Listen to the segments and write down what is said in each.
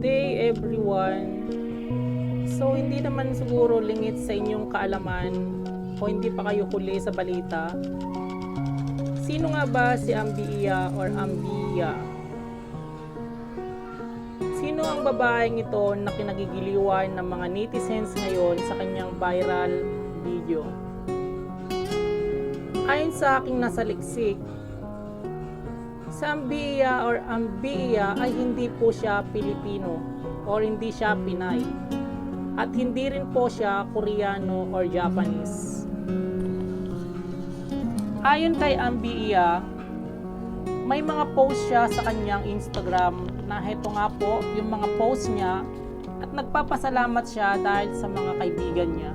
day everyone. So hindi naman siguro lingit sa inyong kaalaman o hindi pa kayo huli sa balita. Sino nga ba si Ambiya or Ambiya? Sino ang babaeng ito na kinagigiliwan ng mga netizens ngayon sa kanyang viral video? Ayon sa aking nasaliksik, liksik, sa Ambia or Ambia ay hindi po siya Pilipino or hindi siya Pinay at hindi rin po siya Koreano or Japanese. Ayon kay Ambia, may mga post siya sa kanyang Instagram na heto nga po yung mga post niya at nagpapasalamat siya dahil sa mga kaibigan niya.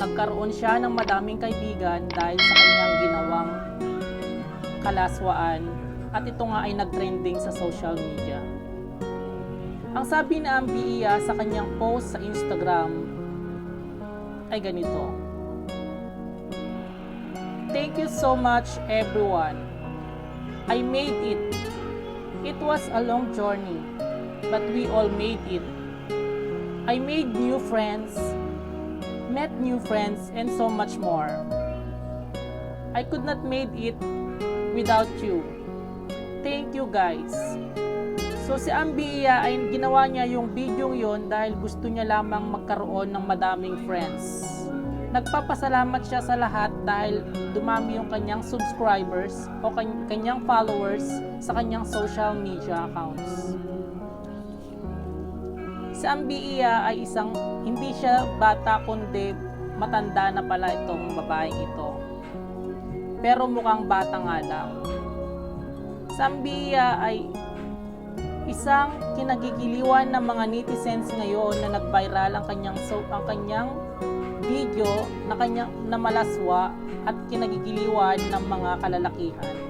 Nagkaroon siya ng madaming kaibigan dahil sa kanyang ginawang kalaswaan at ito nga ay nagtrending sa social media. Ang sabi ni Ambia sa kanyang post sa Instagram ay ganito. Thank you so much everyone. I made it. It was a long journey, but we all made it. I made new friends, met new friends, and so much more. I could not made it without you. Thank you guys. So si Ambia ay ginawa niya yung video yon dahil gusto niya lamang magkaroon ng madaming friends. Nagpapasalamat siya sa lahat dahil dumami yung kanyang subscribers o kan- kanyang followers sa kanyang social media accounts. Si Ambia ay isang hindi siya bata kundi matanda na pala itong babaeng ito. Pero mukhang bata nga lang. Si Ambia ay isang kinagigiliwan ng mga netizens ngayon na nag-viral ang kanyang so, ang kanyang video na kanyang na malaswa at kinagigiliwan ng mga kalalakihan.